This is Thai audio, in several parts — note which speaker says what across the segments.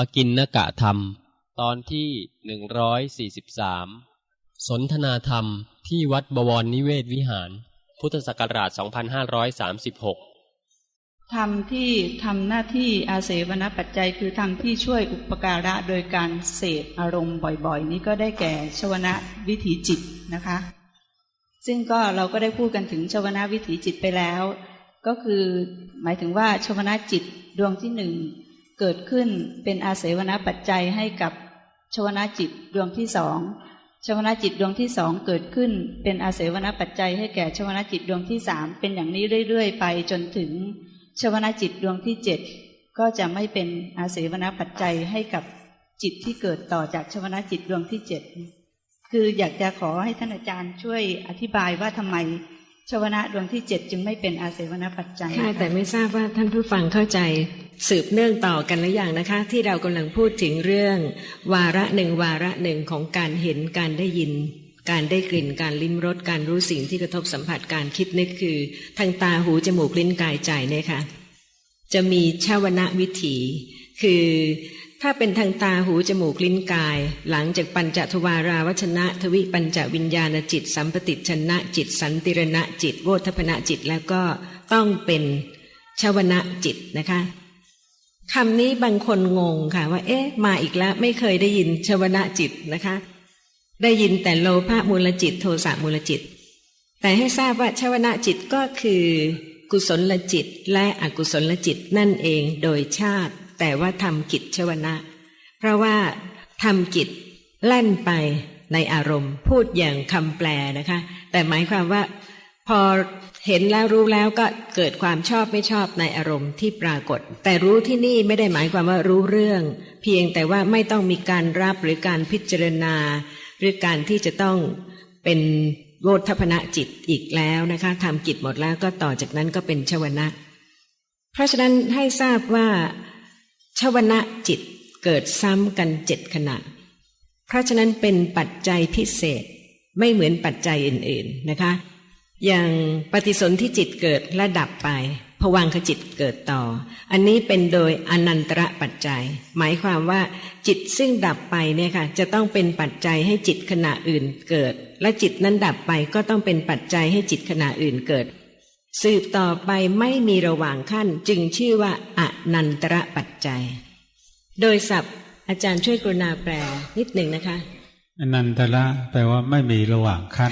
Speaker 1: ปกินนกะธรรม ตอนที่หนึ่งร้อยสี่สิบสามสนทนาธรรมที่วัดบวรนิเวศวิหาร พุทธศักราช 2536
Speaker 2: ธรรมที่ทำหน้าที่อาเสวนปัจจัยคือธรรมที่ช่วยอุปการะโดยการเสพอารมณ์บ่อยๆ นี้ก็ได้แก่ชวนะวิถีจิตนะคะ ซึ่งก็เราก็ได้พูดกันถึงชวนะวิถีจิตไปแล้ว ก็คือหมายถึงว่าชวนะจิตดวงที่หนึ่ง เกิดขึ้นเป็นอาเสวนาปัจจัยให้กับชวนะจิตดวงที่สองชวนาจิตดวงที่สองเกิดขึ้น เป็นอาเสวนาปัจจัยให้แก่ชวนาจิตดวงที่สามเป็นอย่างนี้เรื่อย ๆ ไปจนถึงชวนาจิตดวงที่เจ็ดก็จะไม่เป็นอาเสวนาปัจจัยให้กับจิตที่เกิดต่อจากชวนาจิตดวงที่เจ็ดคืออยากจะขอให้ท่านอาจารย์ช่วยอธิบายว่าทำไม ชวนะดวงที่เจ็ดจึงไม่เป็นอาเสวนปัจจัย
Speaker 3: ค่ะแต่ไม่ทราบว่าท่านผู้ฟังเข้าใจสืบเนื่องต่อกันหรือยังนะคะ ที่เรากำลังพูดถึงเรื่อง วาระหนึ่งวาระหนึ่งของการเห็นการได้ยิน การได้กลิ่นการลิ้มรสการรู้สิ่งที่กระทบสัมผัสการคิดนึกคือ ทางตาหูจมูกลิ้นกายใจเนี่ยค่ะจะมีชาวนะวิถี คือ ถ้าเป็นทางตาหูจมูกลิ้นกาย หลังจากปัญจทวาราวัชนะ ทวิปัญจวิญญาณจิต สัมปติชนะจิต สันติรณะจิต โวทพนะจิตแล้วก็ต้องเป็นชาวนะจิตนะคะคำนี้บางคนงงค่ะ ว่า เอ๊ะ มาอีกแล้วไม่เคยได้ยินชวนะจิตนะคะ ได้ยินแต่โลภะมูลจิต โทสะมูลจิต แต่ให้ทราบว่าชวนะจิตก็คือ กุศลจิตและอกุศลจิตนั่นเองโดยชาติ แต่ว่าทำกิจชวนะ เพราะว่าทำกิจแล่นไปในอารมณ์ พูดอย่างคำแปลนะคะ แต่หมายความว่า พอเห็นแล้วรู้แล้วก็เกิดความชอบไม่ชอบในอารมณ์ที่ปรากฏ แต่รู้ที่นี่ไม่ได้หมายความว่ารู้เรื่อง เพียงแต่ว่าไม่ต้องมีการรับหรือการพิจารณา หรือการที่จะต้องเป็นโวทพนะจิตอีกแล้วนะคะทำกิจหมดแล้วก็ต่อจากนั้นก็เป็นชวนะ เพราะฉะนั้นให้ทราบว่า ชวนะจิตเกิดซ้ำกันเจ็ดขณะ เพราะฉะนั้นเป็นปัจจัยพิเศษไม่เหมือนปัจจัยอื่นๆนะคะ อย่างปฏิสนธิจิตเกิดและดับไปผวังขจิตเกิดต่อ อันนี้เป็นโดยอนันตระปัจจัย หมายความว่าจิตซึ่งดับไปเนี่ยค่ะจะต้องเป็นปัจจัยให้จิตขณะอื่นเกิด และจิตนั้นดับไปก็ต้องเป็นปัจจัยให้จิตขณะอื่นเกิด สืบต่อไปไม่มีระหว่างขั้นจึงชื่อว่าอนันตระปัจจัย โดยศัพท์อาจารย์ช่วยกรุณาแปลนิดหนึ่งนะคะ
Speaker 4: อนันตระแปลว่าไม่มีระหว่างขั้น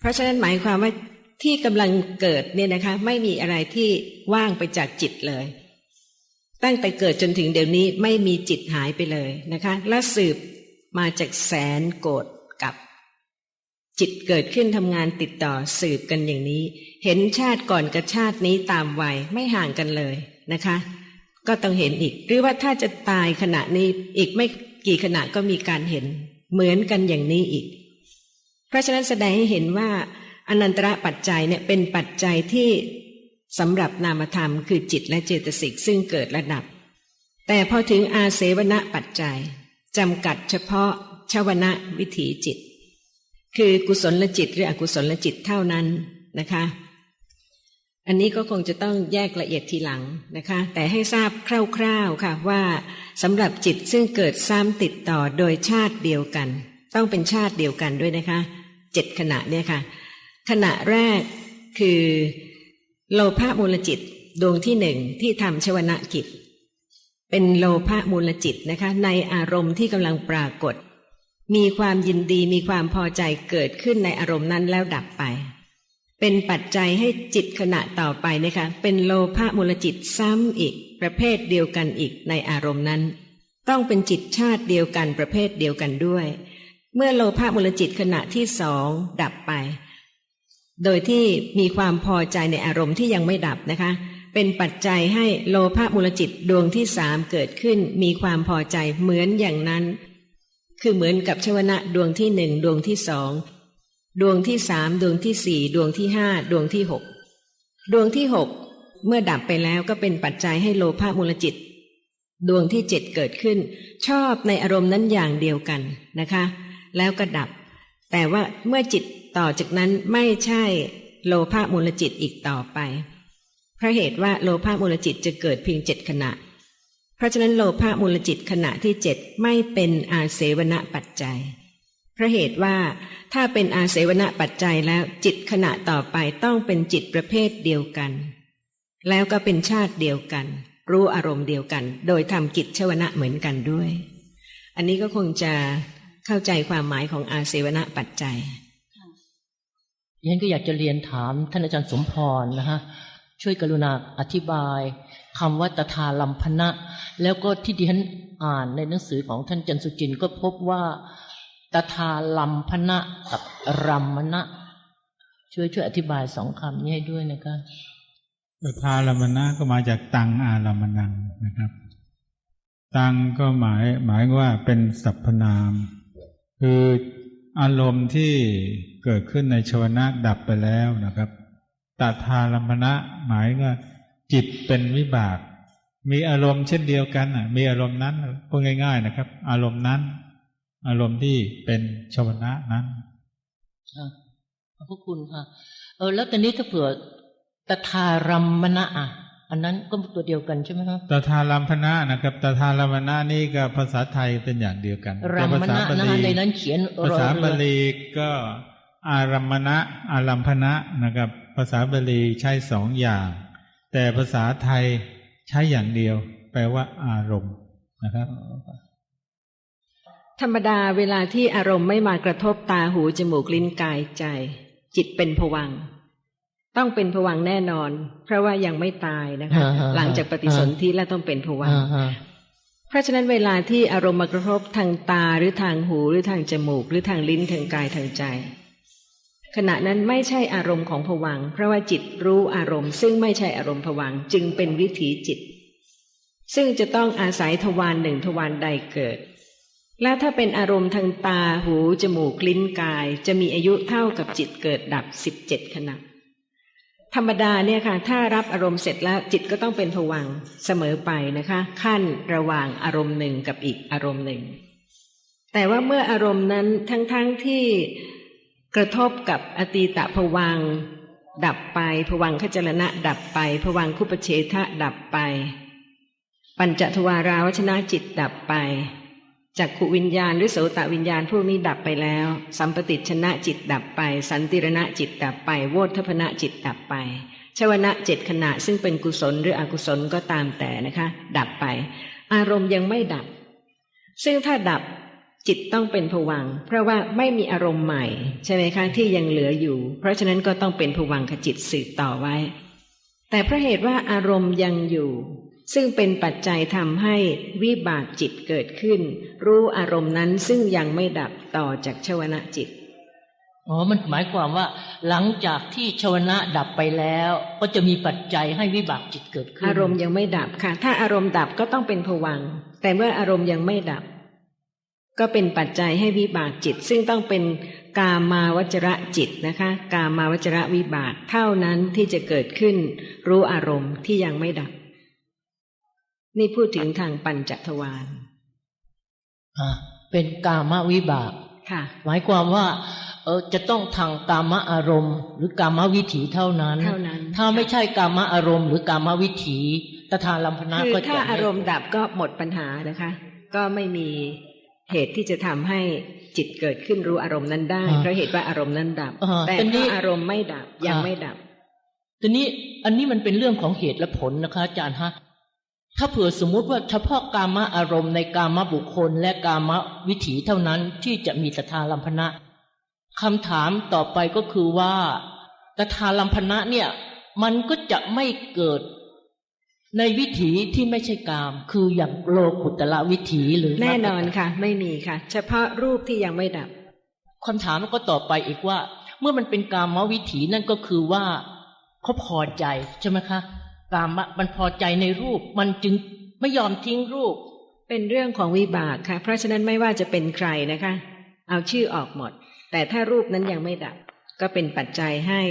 Speaker 3: เพราะฉะนั้นหมายความว่าที่กำลังเกิดเนี่ยนะคะ ไม่มีอะไรที่ว่างไปจากจิตเลย ตั้งแต่เกิดจนถึงเดี๋ยวนี้ไม่มีจิตหายไปเลยนะคะ และสืบมาจากแสนโกรธกับ จิตเกิดขึ้นทำงานติดต่อสืบกันอย่างนี้ เห็นชาติก่อนกับชาตินี้ตามวัยไม่ห่างกันเลยนะคะ ก็ต้องเห็นอีก หรือว่าถ้าจะตายขณะนี้อีกไม่กี่ขณะก็มีการเห็น เหมือนกันอย่างนี้อีก เพราะฉะนั้นแสดงให้เห็นว่า อนันตระปัจจัยเนี่ยเป็นปัจจัยที่สำหรับนามธรรมคือจิตและเจตสิกซึ่งเกิดระดับ แต่พอถึงอาเสวณปัจจัยจำกัดเฉพาะชวนะวิถีจิต คือกุศลจิตหรืออกุศลจิตเท่านั้นนะคะ อันนี้ก็คงจะต้องแยกละเอียดทีหลังนะคะ แต่ให้ทราบคร่าวๆค่ะว่าสำหรับจิตซึ่งเกิดซ้ำติดต่อโดยชาติเดียวกัน ต้องเป็นชาติเดียวกันด้วยนะคะเจ็ดขณะเนี่ยค่ะ ขณะแรกคือโลภะมูลจิตดวงที่หนึ่งที่ทำชวนะกิจ เป็นโลภะมูลจิตนะคะ ในอารมณ์ที่กำลังปรากฏ มีความยินดีมีความพอใจเกิดขึ้นในอารมณ์นั้นแล้วดับไป เป็นปัจจัยให้จิตขณะต่อไปนะคะเป็นโลภะมูลจิตซ้ำอีก ประเภทเดียวกันอีกในอารมณ์นั้น ต้องเป็นจิตชาติเดียวกันประเภทเดียวกันด้วย เมื่อโลภะมูลจิตขณะที่สองดับไป โดยที่มีความพอใจในอารมณ์ที่ยังไม่ดับนะคะ เป็นปัจจัยให้โลภะมูลจิตดวงที่สามเกิดขึ้น มีความพอใจเหมือนอย่างนั้น คือเหมือนกับชวนะดวงที่หนึ่งดวงที่สองดวงที่สามดวงที่สี่ดวงที่ห้าดวงที่หกดวงที่หกเมื่อดับไปแล้วก็เป็นปัจจัยให้โลภะมูลจิต ดวงที่เจ็ดเกิดขึ้น ชอบในอารมณ์นั้นอย่างเดียวกันนะคะ แล้วก็ดับ แต่ว่าเมื่อจิตต่อจากนั้นไม่ใช่โลภะมูลจิตอีกต่อไปเพราะเหตุว่าโลภะมูลจิตจะเกิดเพียงเจ็ดขณะ เพราะฉะนั้นโลภะมูลจิตขณะที่เจ็ดไม่เป็นอาเสวณปัจจัยเพราะเหตุว่าถ้าเป็นอาเสวณปัจจัยแล้วจิตขณะต่อไปต้องเป็นจิตประเภทเดียวกัน แล้วก็เป็นชาติเดียวกัน รู้อารมณ์เดียวกัน โดยทำกิจชวนะเหมือนกันด้วย อันนี้ก็คงจะเข้าใจความหมายของอาเสวณปัจจัย
Speaker 5: ฉันก็อยากจะเรียนถามท่านอาจารย์สมพรนะฮะช่วยกรุณาอธิบาย คำว่าตถาลัมพนะ แล้วก็ที่ดิฉันอ่านในหนังสือของท่านจันสุจินก็พบว่าตถาลัมพนะกับรัมมณะช่วยช่วยอธิบายสองคำนี้ให้ด้วยนะคะ
Speaker 4: ตถาลมนะก็มาจากตังอารามนังนะครับ ตังก็หมายหมายว่าเป็นสรรพนาม คืออารมณ์ที่เกิดขึ้นในชวนะดับไปแล้วนะครับตถาลมนะหมายว่า จิตเป็นวิบาก มีอารมณ์เช่นเดียวกันอะ มีอารมณ์นั้นพูดง่าย ๆ นะครับ อารมณ์นั้น อารมณ์ที่เป็นชวนะนั้น
Speaker 5: อะขอบพระคุณค่ะ เออ แล้วตอนนี้ถ้าเผื่อตถารัมมณะอะ อันนั้นก็ตัวเดียวกันใช่ไหมครับ
Speaker 4: ตถาลัมพนะนะครับตถาลัมพนะนี่ก็ภาษาไทยเป็นอย่างเดียวกัน
Speaker 5: รัม
Speaker 4: แต่
Speaker 5: ม
Speaker 4: ภาษา
Speaker 5: ณะ
Speaker 4: บา
Speaker 5: นะ
Speaker 4: ลี
Speaker 5: ฮะในนั้นเขียน
Speaker 4: ภาษาร
Speaker 5: อเรื
Speaker 4: บา
Speaker 5: อ
Speaker 4: ลีก็อารัมมณะอารัมพนะนะครับ ภาษาบาลีใช้สองอย่าง แต่ภาษาไทยใช้อย่างเดียว แปลว่า อารมณ์นะครับ
Speaker 3: ธรรมดาเวลาที่อารมณ์ไม่มากระทบตาหูจมูกลิ้นกายใจ จิตเป็นผวังค์ต้องเป็นผวังค์แน่นอน เพราะว่ายังไม่ตายนะคะ
Speaker 5: อ่าฮะ
Speaker 3: หลังจากปฏิสนธิแล้วต้องเป็นผวังค์
Speaker 5: อ่าฮะ
Speaker 3: เพราะฉะนั้นเวลาที่อารมณ์มากระทบทางตาหรือทางหูหรือทางจมูก หรือทางลิ้นทางกายทางใจ ขณะนั้นไม่ใช่อารมณ์ของผวัง เพราะว่าจิตรู้อารมณ์ ซึ่งไม่ใช่อารมณ์ผวังจึงเป็นวิถีจิต ซึ่งจะต้องอาศัยทวารหนึ่งทวารใดเกิด และถ้าเป็นอารมณ์ทางตาหู จมูกลิ้นกาย จะมีอายุเท่ากับจิตเกิดดับสิบเจ็ดขณะ ธรรมดาเนี่ยค่ะ ถ้ารับอารมณ์เสร็จแล้วจิตก็ต้องเป็นผวังเสมอไปนะคะ ขั้นระหว่างอารมณ์หนึ่งกับอีกอารมณ์หนึ่ง แต่ว่าเมื่ออารมณ์นั้นทั้งๆทที่ กระทบกับอตีตะผวัง ดับไปผวังคจรณะ ดับไปผวังคุปเฉทะดับไป ปัญจทวาราวชนะจิตดับไปจักขุวิญญาณหรือโสตวิญญาณพวกนี้ดับไปแล้ว สัมปติชนะจิตดับไป สันติรณะจิตดับไป โวทพนะจิตดับไปชวนะเจ็ดขณะซึ่งเป็นกุศลหรืออกุศลก็ตามแต่นะคะ ดับไป อารมณ์ยังไม่ดับ ซึ่งถ้าดับ จิตต้องเป็นผวังค์เพราะว่าไม่มีอารมณ์ใหม่ ใช่ไหมคะที่ยังเหลืออยู่ เพราะฉะนั้นก็ต้องเป็นผวังคจิตสืบต่อไว้ แต่เพราะเหตุว่าอารมณ์ยังอยู่ ซึ่งเป็นปัจจัยทำให้วิบากจิตเกิดขึ้น รู้อารมณ์นั้นซึ่งยังไม่ดับต่อจากชวนะจิต
Speaker 5: อ๋อ มันหมายความว่า หลังจากที่ชวนะดับไปแล้ว ก็จะมีปัจจัยให้วิบากจิตเกิดขึ้น
Speaker 3: อารมณ์ยังไม่ดับค่ะ ถ้าอารมณ์ดับก็ต้องเป็นผวังค์แต่เมื่ออารมณ์ยังไม่ดับ ก็เป็นปัจจัยให้วิบากจิต ซึ่งต้องเป็นกามาวจระจิตนะคะ กามาวจระวิบากเท่านั้นที่จะเกิดขึ้น รู้อารมณ์ที่ยังไม่ดับ นี่พูดถึงทางปัญจทวาร
Speaker 5: อ่าเป็นกามวิบาก
Speaker 3: ค่ะ
Speaker 5: หมายความว่า เออจะต้องทางกามอารมณ์ หรือกามวิถีเท่านั้น
Speaker 3: เท่านั้น
Speaker 5: ถ้าไม่ใช่กามอารมณ์หรือกามวิถีตถาลัมพนะ
Speaker 3: คือ
Speaker 5: ก็
Speaker 3: ถ้า
Speaker 5: จะ
Speaker 3: อารมณ์ดับก็หมดปัญหานะคะ ก็ไม่มี เหตุที่จะทำให้จิตเกิดขึ้นรู้อารมณ์นั้นได้เพราะเหตุว่าอารมณ์นั้นดับ
Speaker 5: อ่า
Speaker 3: แต่
Speaker 5: ทีนี้
Speaker 3: ถ้าอารมณ์ไม่ดับยังไม่ดับ
Speaker 5: ทีนี้อันนี้มันเป็นเรื่องของเหตุและผลนะคะ อาจารย์ฮะถ้าเผื่อสมมุติว่าเฉพาะกามอารมณ์ในกามบุคคล และกามวิถีเท่านั้นที่จะมีตถาลัมพนะคำถามต่อไปก็คือว่าตถาลัมพนะเนี่ย มันก็จะไม่เกิด ในวิถีที่ไม่ใช่กาม คืออย่างโลกุตละวิถีหรือ
Speaker 3: แน่นอนค่ะ ไม่มีค่ะ เฉพาะรูปที่ยังไม่ดับ
Speaker 5: คำถามมันก็ต่อไปอีกว่า เมื่อมันเป็นกามวิถีนั่นก็คือว่าเขาพอใจใช่ไหมคะกามะมันพอใจในรูป มันจึงไม่ยอมทิ้งรูป
Speaker 3: เป็นเรื่องของวิบากค่ะ เพราะฉะนั้นไม่ว่าจะเป็นใครนะคะ เอาชื่อออกหมด แต่ถ้ารูปนั้นยังไม่ดับ ก็เป็นปัจจัยให้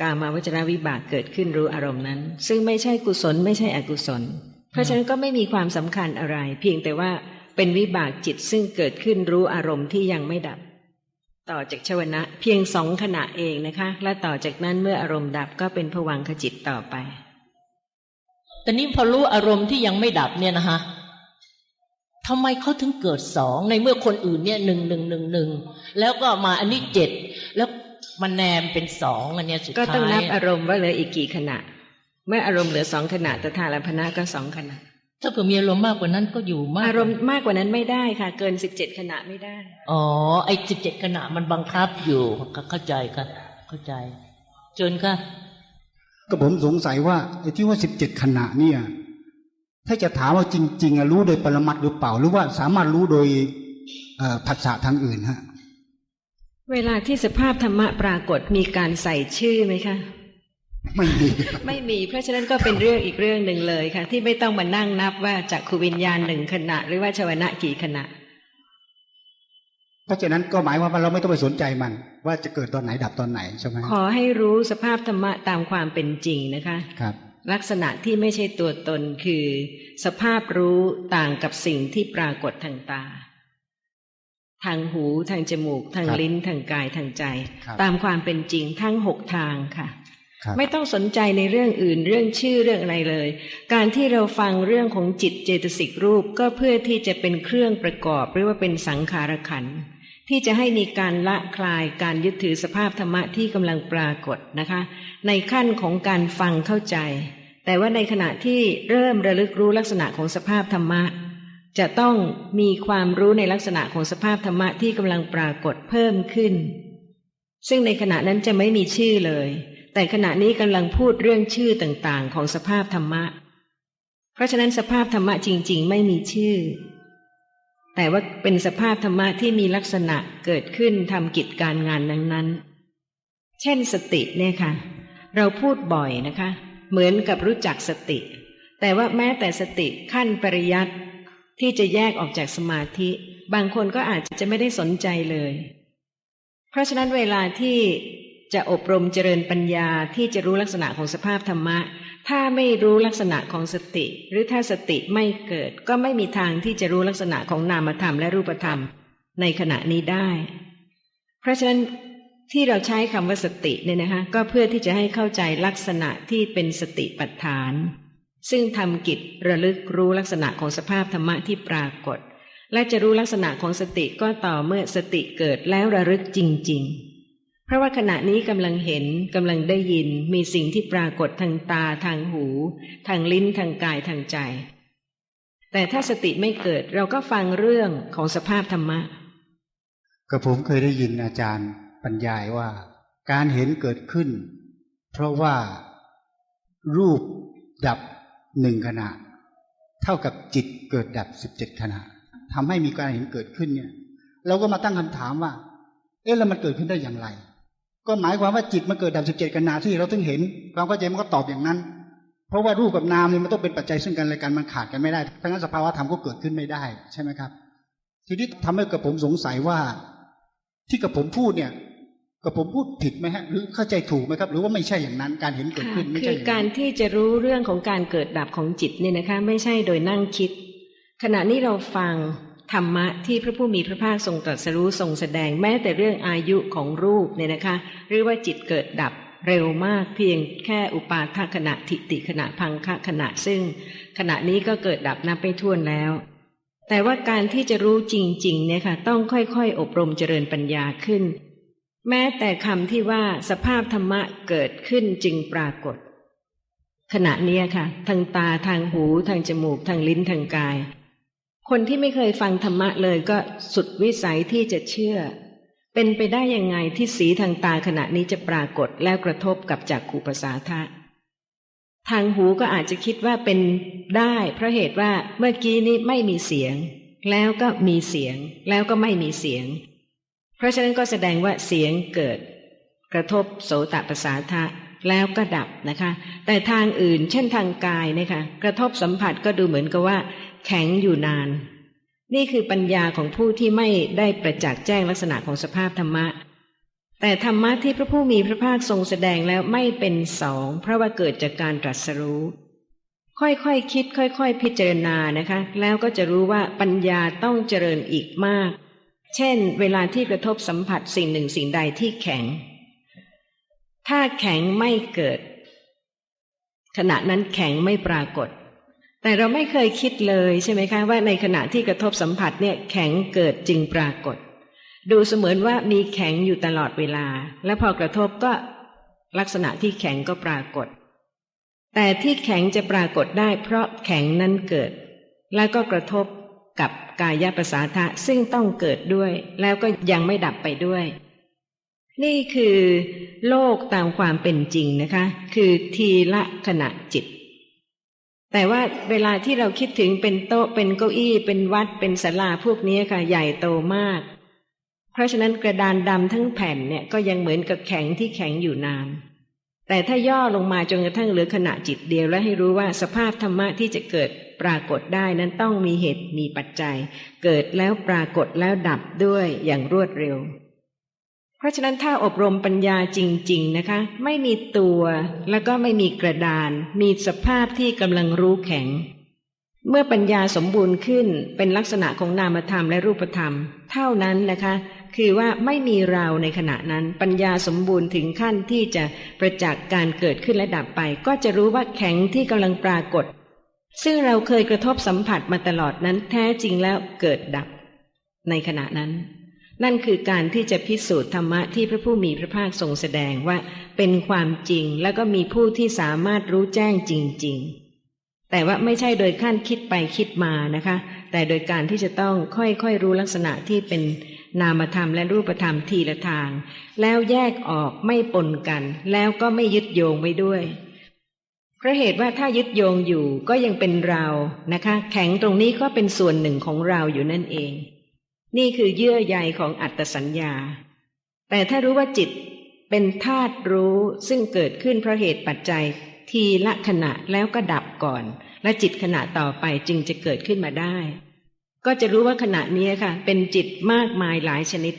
Speaker 3: กามาวจรวิบากเกิดขึ้นรู้อารมณ์นั้น ซึ่งไม่ใช่กุศลไม่ใช่อกุศล เพราะฉะนั้นก็ไม่มีความสำคัญอะไร เพียงแต่ว่าเป็นวิบากจิตซึ่งเกิดขึ้นรู้อารมณ์ที่ยังไม่ดับ ต่อจากชวนะ เพียงสองขณะเองนะคะ และต่อจากนั้นเมื่ออารมณ์ดับก็เป็นผวังขจิตต่อไป
Speaker 5: แต่นี้พอรู้อารมณ์ที่ยังไม่ดับเนี่ยนะคะทำไมเขาถึงเกิดสองในเมื่อคนอื่นเนี่ยหนึ่งหนึ่งหนึ่งหนึ่งแล้วก็มาอันนี้เจ็ดแล้ว มันแนมเป็นสองอันเนี้ยสุด
Speaker 3: ก็
Speaker 5: ท้าย
Speaker 3: ต้องนับอารมณ์ว่าเหลืออีกกี่ขณะ เมื่ออารมณ์เหลือสองขณะตถาลัมพนะก็สองขณะ
Speaker 5: ถ้าเผื่อมีอารมณ์มากกว่านั้นก็อยู่มาก
Speaker 3: อารมณ์มากกว่านั้นไม่ได้ค่ะ เกินสิบเจ็ดขณะไม่ได้
Speaker 5: อ๋อไอ้สิบเจ็ดขณะมันบังคับอยู่เข้าใจค่ะ เข้าใจเชิญค่ะ
Speaker 6: ก็ผมสงสัยว่าไอ้ที่ว่าสิบเจ็ดขณะเนี่ย ถ้าจะถามว่าจริง ๆอะรู้โดยปรมัตถ์หรือเปล่า หรือว่าสามารถรู้โดยเอ่อผัสสะทางอื่นฮะ
Speaker 3: เวลาที่สภาพธรรมะปรากฏมีการใส่ชื่อไหมคะ
Speaker 6: ไม่มี
Speaker 3: ไม่มี เพราะฉะนั้นก็เป็นเรื่องอีกเรื่องหนึ่งเลยค่ะ ที่ไม่ต้องมานั่งนับว่าจากขูวิญญาณหนึ่งขณะ หรือว่าชวนะกี่ขณะ
Speaker 6: เพราะฉะนั้นก็หมายความว่าเราไม่ต้องไปสนใจมัน ว่าจะเกิดตอนไหนดับตอนไหนใช่ไหม
Speaker 3: ขอให้รู้สภาพธรรมะตามความเป็นจริงนะคะ
Speaker 6: ครับ
Speaker 3: ลักษณะที่ไม่ใช่ตัวตนคือ สภาพรู้ต่างกับสิ่งที่ปรากฏทางตา ทางหูทางจมูก ทาง
Speaker 6: ครับ
Speaker 3: ลิ้นทางกายทางใจ
Speaker 6: ครับ
Speaker 3: ตามความเป็นจริงทั้งหกทางค่ะ
Speaker 6: ครับ
Speaker 3: ไม่ต้องสนใจในเรื่องอื่นเรื่องชื่อเรื่องอะไรเลย การที่เราฟังเรื่องของจิตเจตสิกรูปก็เพื่อที่จะเป็นเครื่องประกอบหรือว่าเป็นสังขารขันธ์ที่จะให้มีการละคลายการยึดถือสภาพธรรมะที่กำลังปรากฏนะคะ ในขั้นของการฟังเข้าใจ แต่ว่าในขณะที่เริ่มระลึกรู้ลักษณะของสภาพธรรมะ จะต้องมีความรู้ในลักษณะของสภาพธรรมะที่กำลังปรากฏเพิ่มขึ้น ซึ่งในขณะนั้นจะไม่มีชื่อเลย แต่ขณะนี้กำลังพูดเรื่องชื่อต่างๆ ของสภาพธรรมะ เพราะฉะนั้นสภาพธรรมะจริง ๆ ไม่มีชื่อ แต่ว่าเป็นสภาพธรรมะที่มีลักษณะเกิดขึ้นทำกิจการงานนั้นๆ เช่นสติเนี่ยค่ะ เราพูดบ่อยนะคะ เหมือนกับรู้จักสติ แต่ว่าแม้แต่สติขั้นปริยัติ ที่จะแยกออกจากสมาธิ บางคนก็อาจจะไม่ได้สนใจเลย เพราะฉะนั้นเวลาที่จะอบรมเจริญปัญญาที่จะรู้ลักษณะของสภาพธรรมะ ถ้าไม่รู้ลักษณะของสติ หรือถ้าสติไม่เกิด ก็ไม่มีทางที่จะรู้ลักษณะของนามธรรมและรูปธรรม ในขณะนี้ได้ เพราะฉะนั้นที่เราใช้คำว่าสติเนี่ยนะคะก็เพื่อที่จะให้เข้าใจลักษณะที่เป็นสติปัฏฐาน ซึ่งทำกิจระลึกรู้ลักษณะของสภาพธรรมะที่ปรากฏ และจะรู้ลักษณะของสติก็ต่อเมื่อสติเกิดแล้วระลึกจริง ๆ เพราะว่าขณะนี้กำลังเห็นกำลังได้ยินมีสิ่งที่ปรากฏทางตาทางหู ทางลิ้นทางกายทางใจ แต่ถ้าสติไม่เกิดเราก็ฟังเรื่องของสภาพธรรมะ
Speaker 6: ก็ผมเคยได้ยินอาจารย์บรรยายว่า การเห็นเกิดขึ้น เพราะว่ารูปดับ หนึ่งขณะ เท่ากับจิตเกิดดับสิบเจ็ดขณะทำให้มีการเห็นเกิดขึ้นเนี่ย เราก็มาตั้งคำถามว่า เอ๊ะแล้วมันเกิดขึ้นได้อย่างไร ก็หมายความว่าจิตมันเกิดดับสิบเจ็ดขณะที่เราต้องเห็นความเข้าใจมันก็ตอบอย่างนั้น เพราะว่ารูปกับนามเนี่ยมันต้องเป็นปัจจัยซึ่งกันและกันมันขาดกันไม่ได้ทั้งนั้นสภาวะธรรมก็เกิดขึ้นไม่ได้ใช่ไหมครับ ทีนี้ทำให้กับผมสงสัยว่า ที่กับผมพูดเนี่ย กับผมพูดผิดไหมฮะหรือเข้าใจถูกไหมครับ หรือว่าไม่ใช่อย่างนั้นการเห็นเกิดขึ้นไม่
Speaker 3: คื
Speaker 6: ใช่
Speaker 3: อ
Speaker 6: อย่าง
Speaker 3: การ
Speaker 6: นั้น
Speaker 3: ที่จะรู้เรื่องของการเกิดดับของจิตเนี่ยนะคะ ไม่ใช่โดยนั่งคิด ขณะนี้เราฟังธรรมะที่พระผู้มีพระภาคทรงตรัสรู้ทรงแสดงแม้แต่เรื่องอายุของรูปเนี่ยนะคะ หรือว่าจิตเกิดดับเร็วมากเพียงแค่อุปาทขณะทิติขณะพังคะขณะซึ่ง ขณะนี้ก็เกิดดับนับไปทั่วนแล้ว แต่ว่าการที่จะรู้จริงๆเนี่ยค่ะต้องค่อยๆ อบรมเจริญปัญญาขึ้น แม้แต่คำที่ว่าสภาพธรรมะเกิดขึ้นจึงปรากฏ ขณะนี้ค่ะ ทางตาทางหูทางจมูกทางลิ้นทางกาย คนที่ไม่เคยฟังธรรมะเลยก็สุดวิสัยที่จะเชื่อ เป็นไปได้ยังไงที่สีทางตาขณะนี้จะปรากฏแล้วกระทบกับจักขูปสาทะทางหูก็อาจจะคิดว่าเป็นได้เพราะเหตุว่าเมื่อกี้นี้ไม่มีเสียง แล้วก็มีเสียง แล้วก็ไม่มีเสียง เพราะฉะนั้นก็แสดงว่าเสียงเกิด กระทบโสตประสาทะแล้วก็ดับนะคะ แต่ทางอื่นเช่นทางกายนะคะกระทบสัมผัสก็ดูเหมือนกับว่า แข็งอยู่นาน นี่คือปัญญาของผู้ที่ไม่ได้ประจักษ์แจ้งลักษณะของสภาพธรรมะ แต่ธรรมะที่พระผู้มีพระภาคทรงแสดงแล้วไม่เป็นสอง เพราะว่าเกิดจากการตรัสรู้ ค่อยๆคคิด ค่อย ๆ พิจารณานะคะ แล้วก็จะรู้ว่าปัญญาต้องเจริญอีกมาก เช่น เวลาที่กระทบสัมผัสสิ่งหนึ่งสิ่งใดที่แข็ง ถ้าแข็งไม่เกิด ขณะนั้นแข็งไม่ปรากฏ แต่เราไม่เคยคิดเลยใช่ไหมคะว่าในขณะที่กระทบสัมผัสเนี่ยแข็งเกิดจึงปรากฏ ดูเสมือนว่ามีแข็งอยู่ตลอดเวลา และพอกระทบก็ลักษณะที่แข็งก็ปรากฏ แต่ที่แข็งจะปรากฏได้เพราะแข็งนั้นเกิด แล้วก็กระทบ กับกายประสาทะซึ่งต้องเกิดด้วย แล้วก็ยังไม่ดับไปด้วย นี่คือโลกตามความเป็นจริงนะคะ คือทีละขณะจิต แต่ว่าเวลาที่เราคิดถึงเป็นโต๊ะเป็นเก้าอี้ เป็นวัดเป็นศาลาพวกนี้ค่ะใหญ่โตมาก เพราะฉะนั้นกระดานดำทั้งแผ่นเนี่ยก็ยังเหมือนกับแข็งที่แข็งอยู่นานแต่ถ้าย่อลงมาจนกระทั่งเหลือขณะจิตเดียวและให้รู้ว่าสภาพธรรมะที่จะเกิด ปรากฏได้นั้นต้องมีเหตุมีปัจจัย เกิดแล้วปรากฏแล้วดับด้วยอย่างรวดเร็ว เพราะฉะนั้นถ้าอบรมปัญญาจริง ๆนะคะ ไม่มีตัวแล้วก็ไม่มีกระดาน มีสภาพที่กำลังรู้แข็ง เมื่อปัญญาสมบูรณ์ขึ้นเป็นลักษณะของนามธรรมและรูปธรรม เท่านั้นนะคะคือว่าไม่มีเราในขณะนั้นปัญญาสมบูรณ์ถึงขั้นที่จะประจักษ์การเกิดขึ้นและดับไป ก็จะรู้ว่าแข็งที่กำลังปรากฏ ซึ่งเราเคยกระทบสัมผัสมาตลอดนั้นแท้จริงแล้วเกิดดับ ในขณะนั้น นั่นคือการที่จะพิสูจน์ธรรมะที่พระผู้มีพระภาคทรงแสดงว่าเป็นความจริงแล้วก็มีผู้ที่สามารถรู้แจ้งจริง ๆ แต่ว่าไม่ใช่โดยขั้นคิดไปคิดมานะคะ แต่โดยการที่จะต้องค่อยๆรู้ลักษณะที่เป็นนามธรรมและรูปธรรมทีละทาง แล้วแยกออกไม่ปนกัน แล้วก็ไม่ยึดโยงไว้ด้วย เพราะเหตุว่าถ้ายึดโยงอยู่ก็ยังเป็นเรานะคะ แข็งตรงนี้ก็เป็นส่วนหนึ่งของเราอยู่นั่นเอง นี่คือเยื่อใยของอัตสัญญา แต่ถ้ารู้ว่าจิตเป็นธาตุรู้ซึ่งเกิดขึ้นเพราะเหตุปัจจัย ทีละขณะแล้วก็ดับก่อน และจิตขณะต่อไปจึงจะเกิดขึ้นมาได้ ก็จะรู้ว่าขณะนี้ค่ะ เป็นจิตมากมายหลายชนิด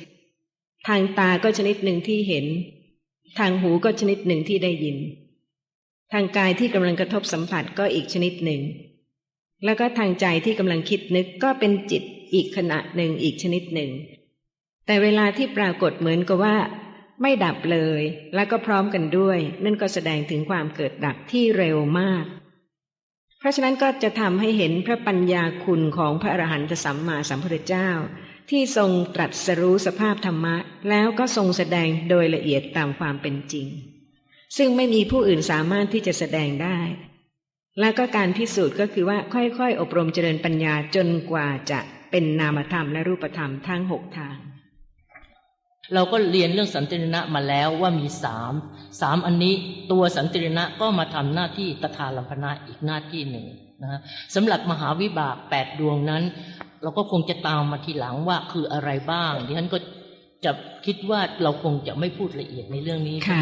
Speaker 3: ทางตาก็ชนิดหนึ่งที่เห็น ทางหูก็ชนิดหนึ่งที่ได้ยิน ทางกายที่กำลังกระทบสัมผัสก็อีกชนิดหนึ่ง แล้วก็ทางใจที่กำลังคิดนึกก็เป็นจิตอีกขณะหนึ่งอีกชนิดหนึ่ง แต่เวลาที่ปรากฏเหมือนกับว่า ไม่ดับเลย แล้วก็พร้อมกันด้วย นั่นก็แสดงถึงความเกิดดับที่เร็วมาก เพราะฉะนั้นก็จะทำให้เห็นพระปัญญาคุณของพระอรหันตสัมมาสัมพุทธเจ้า ที่ทรงตรัสรู้สภาพธรรมะ แล้วก็ทรงแสดงโดยละเอียดตามความเป็นจริง ซึ่งไม่มีผู้อื่นสามารถที่จะแสดงได้ แล้วก็การพิสูจน์ก็คือว่าค่อยๆ อบรมเจริญปัญญาจนกว่าจะเป็นนามธรรมและรูปธรรมทั้งหกทาง
Speaker 5: เราก็เรียนเรื่องสันติรณะมาแล้วว่ามีสามสามอันนี้ตัวสันติรณะก็มาทำหน้าที่ตถาลัมพนะอีกหน้าที่หนึ่งนะสำหรับมหาวิบากแปดดวงนั้น เราก็คงจะตามมาทีหลังว่าคืออะไรบ้างดิฉันก็จะคิดว่าเราคงจะไม่พูดละเอียดในเรื่องนี้
Speaker 3: ค่ะ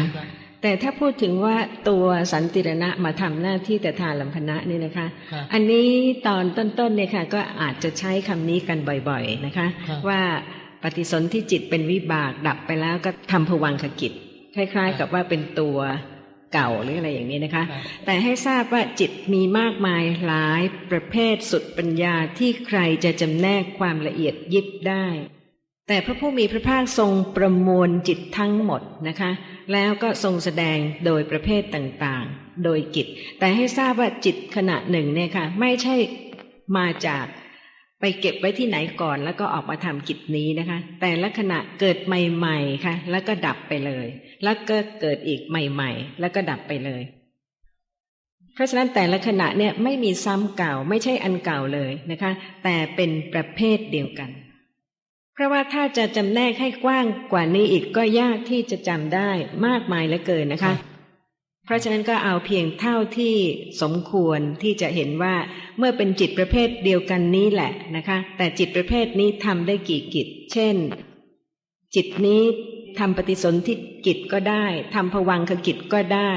Speaker 3: แต่ถ้าพูดถึงว่าตัวสันติรณะมาทำหน้าที่แต่ทานลัมพนะนี่นะคะ อันนี้ตอนต้นๆเนี่ยค่ะก็อาจจะใช้คำนี้กันบ่อยๆนะคะ ว่าปฏิสนธิจิตเป็นวิบากดับไปแล้วก็ทำผวังขกิจ คล้าย ๆ กับว่าเป็นตัวเก่าหรืออะไรอย่างนี้นะคะ แต่ให้ทราบว่าจิตมีมากมายหลายประเภทสุดปัญญาที่ใครจะจำแนกความละเอียดยิบได้ แต่พระผู้มีพระภาคทรงประมวลจิตทั้งหมดนะคะ แล้วก็ทรงแสดงโดยประเภทต่างๆ โดยกิจ แต่ให้ทราบว่าจิตขณะหนึ่งเนี่ยค่ะ ไม่ใช่มาจากไปเก็บไว้ที่ไหนก่อน แล้วก็ออกมาทำกิจนี้นะคะ แต่ละขณะเกิดใหม่ๆค่ะ แล้วก็ดับไปเลย แล้วก็เกิดอีกใหม่ๆ แล้วก็ดับไปเลย เพราะฉะนั้นแต่ละขณะเนี่ยไม่มีซ้ำเก่าไม่ใช่อันเก่าเลยนะคะ แต่เป็นประเภทเดียวกัน ราะว่าถ้าจะจำแนกให้กว้างกว่านี้อีกก็ยากที่จะจำได้มากมายเหลือเกินนะคะ เพราะฉะนั้นก็เอาเพียงเท่าที่สมควรที่จะเห็นว่าเมื่อเป็นจิตประเภทเดียวกันนี้แหละนะคะ แต่จิตประเภทนี้ทำได้กี่กิจ เช่น จิตนี้ทำปฏิสนธิกิจก็ได้ทำผวังขกิจก็ได้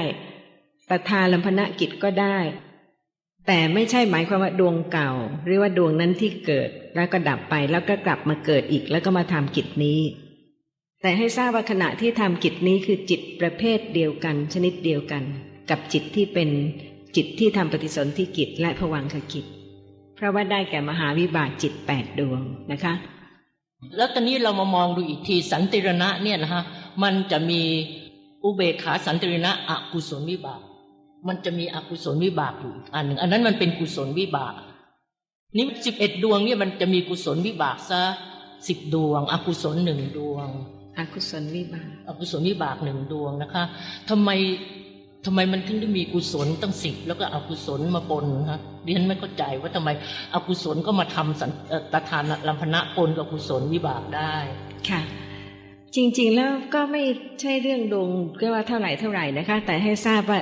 Speaker 3: ตถาลัมพนกิจก็ได้ แต่ไม่ใช่หมายความว่าดวงเก่า หรือว่าดวงนั้นที่เกิดแล้วก็ดับไปแล้วก็กลับมาเกิดอีกแล้วก็มาทำกิจนี้ แต่ให้ทราบว่าขณะที่ทำกิจนี้คือจิตประเภทเดียวกัน ชนิดเดียวกัน กับจิตที่เป็นจิตที่ทำปฏิสนธิกิจและผวังขกิจ เพราะว่าได้แก่มหาวิบากจิตแปดดวงนะคะ
Speaker 5: แล้วตอนนี้เรามามองดูอีกทีสันติรณะเนี่ยนะฮะมันจะมีอุเบกขาสันติรณะอกุศลวิบาก มันจะมีอกุศลวิบากอยู่อีกอันหนึ่งอันนั้นมันเป็นกุศลวิบาก นี่สิบเอ็ดดวงเนี่ยมันจะมีกุศลวิบากซะสิบดวง อกุศลหนึ่งดวง
Speaker 3: อกุศลวิบาก
Speaker 5: อกุศลวิบากหนึ่งดวงนะคะทำไมทำไมมันถึงได้มีกุศลตั้งสิบแล้วก็อกุศลมาปนฮะดิฉันไม่เข้าใจว่าทำไมอกุศลก็มาทำสันเอ่อตทานลัมพนะปนกับกุศลวิบากได้
Speaker 3: ค่ะจริงๆแล้วก็ไม่ใช่เรื่องดวงก็ว่าเท่าไหร่เท่าไหร่นะคะ แต่ให้ทราบว่า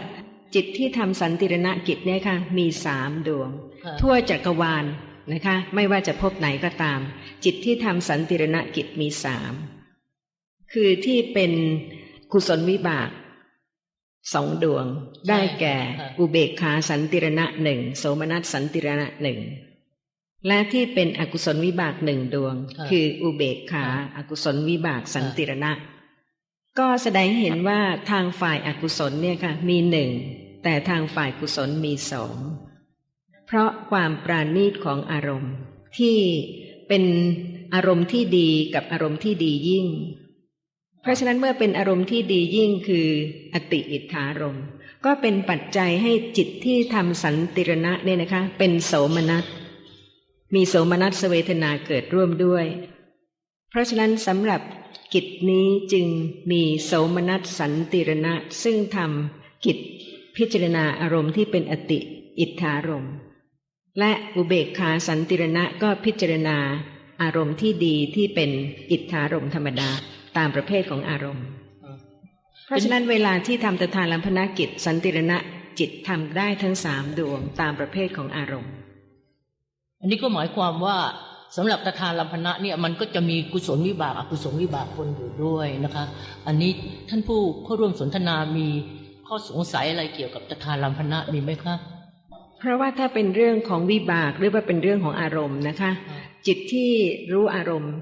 Speaker 3: จิตที่ทำสันติรณกิจเนี่ยค่ะมีสามดวง
Speaker 5: ค่ะ
Speaker 3: ทั่วจักรวาลนะคะ ไม่ว่าจะพบไหนก็ตาม จิตที่ทำสันติรณกิจมีสามคือที่เป็นกุศลวิบากสองดวง ได้แก่อุเบกขาสันติรณะหนึ่งโสมนัสสันติรณะหนึ่งและที่เป็นอกุศลวิบากหนึ่งดวง คืออุเบกขาอกุศลวิบากสันติรณะ ก็แสดงเห็นว่าทางฝ่ายอากุศลเนี่ยค่ะ มีหนึ่งแต่ทางฝ่ายกุศลมีสองเพราะความปราณีตของอารมณ์ ที่เป็นอารมณ์ที่ดีกับอารมณ์ที่ดียิ่ง เพราะฉะนั้นเมื่อเป็นอารมณ์ที่ดียิ่งคือ อติอิทธารมณ์ก็เป็นปัจจัยให้จิตที่ทำสันติรณะเนี่ยนะคะ เป็นโสมนัสมีโสมนัสเวทนาเกิดร่วมด้วย เพราะฉะนั้นสำหรับ กิจนี้จึงมีโสมนัสสันติรณะ ซึ่งทำกิจพิจารณาอารมณ์ที่เป็นอติอิทธารมณ์และอุเบกขาสันติรณะก็พิจารณา อารมณ์ที่ดีที่เป็นอิทธารมณ์ธรรมดาตามประเภทของอารมณ์ เพราะฉะนั้นเวลาที่ทำตทานลัมพนกิจ สันติรณะจิตทำได้ทั้งสามดวงตามประเภทของอารมณ์
Speaker 5: อันนี้ก็หมายความว่า สำหรับตทานลัมพนะเนี่ยมันก็จะมีกุศลวิบากอกุศลวิบากปนอยู่ด้วยนะคะ อันนี้ท่านผู้เข้าร่วมสนทนามีข้อสงสัยอะไรเกี่ยวกับตทานลัมพนะมีไหมคะ
Speaker 3: เพราะว่าถ้าเป็นเรื่องของวิบากหรือว่าเป็นเรื่องของอารมณ์นะคะ จิตที่รู้อารมณ์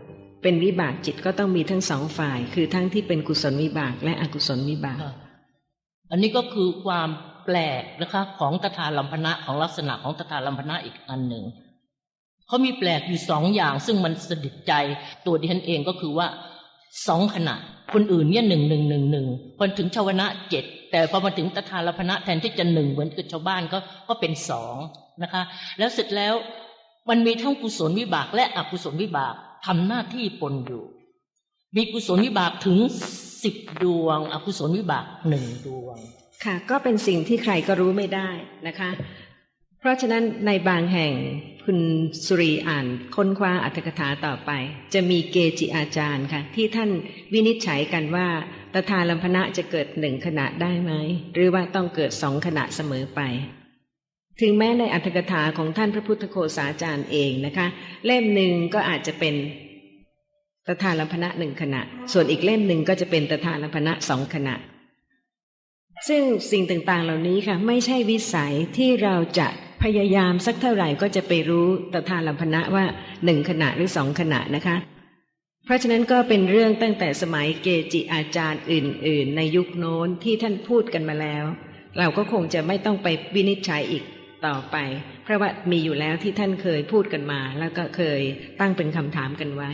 Speaker 3: เป็นวิบากจิตก็ต้องมีทั้งสองฝ่าย คือทั้งที่เป็นกุศลวิบากและอกุศลวิบาก
Speaker 5: ค่ะอันนี้ก็คือความแปลกนะคะของตถาลัมพนะของลักษณะของตถาลัมพนะอีกอันหนึ่ง เขามีแปลกอยู่สองอย่าง ซึ่งมันสะดิดใจตัวดิฉันเองก็คือว่าสองขณะ คนอื่นเนี่ยหนึ่งหนึ่งหนึ่งหนึ่งพอถึงชาวนะเจ็ดแต่พอมาถึงตถาลพนะแทนที่จะหนึ่งเหมือนกับชาวบ้านก็ก็เป็นสองนะคะ แล้วเสร็จแล้วมันมีทั้งกุศลวิบากและอกุศลวิบากทำหน้าที่ปนอยู่ มีกุศลวิบากถึงสิบดวง อกุศลวิบากหนึ่งดวง
Speaker 3: ค่ะ ก็เป็นสิ่งที่ใครก็รู้ไม่ได้นะคะ เพราะฉะนั้นในบางแห่งคุณสุรีอ่านค้นคว้าอัตถกถาต่อไป จะมีเกจิอาจารย์ค่ะ ที่ท่านวินิจฉัยกันว่าตถาลัมพนะจะเกิดหนึ่งขณะได้ไหม หรือว่าต้องเกิดสองขณะเสมอไป ถึงแม้ในอัตถกถาของท่านพระพุทธโฆษาจารย์เองนะคะ เล่มหนึ่งก็อาจจะเป็นตถาลัมพนะหนึ่งขณะ ส่วนอีกเล่มหนึ่งก็จะเป็นตถาลัมพนะสองขณะ ซึ่งสิ่งต่างๆเหล่านี้ค่ะ ไม่ใช่วิสัยที่เราจะ พยายามสักเท่าไหร่ก็จะไปรู้ตถาลัมพนะว่าหนึ่งขณะหรือสองขณะนะคะ เพราะฉะนั้นก็เป็นเรื่องตั้งแต่สมัยเกจิอาจารย์อื่น ๆ ในยุคโน้นที่ท่านพูดกันมาแล้ว เราก็คงจะไม่ต้องไปวินิจฉัยอีกต่อไป เพราะว่ามีอยู่แล้วที่ท่านเคยพูดกันมา แล้วก็เคยตั้งเป็นคำถามกันไว้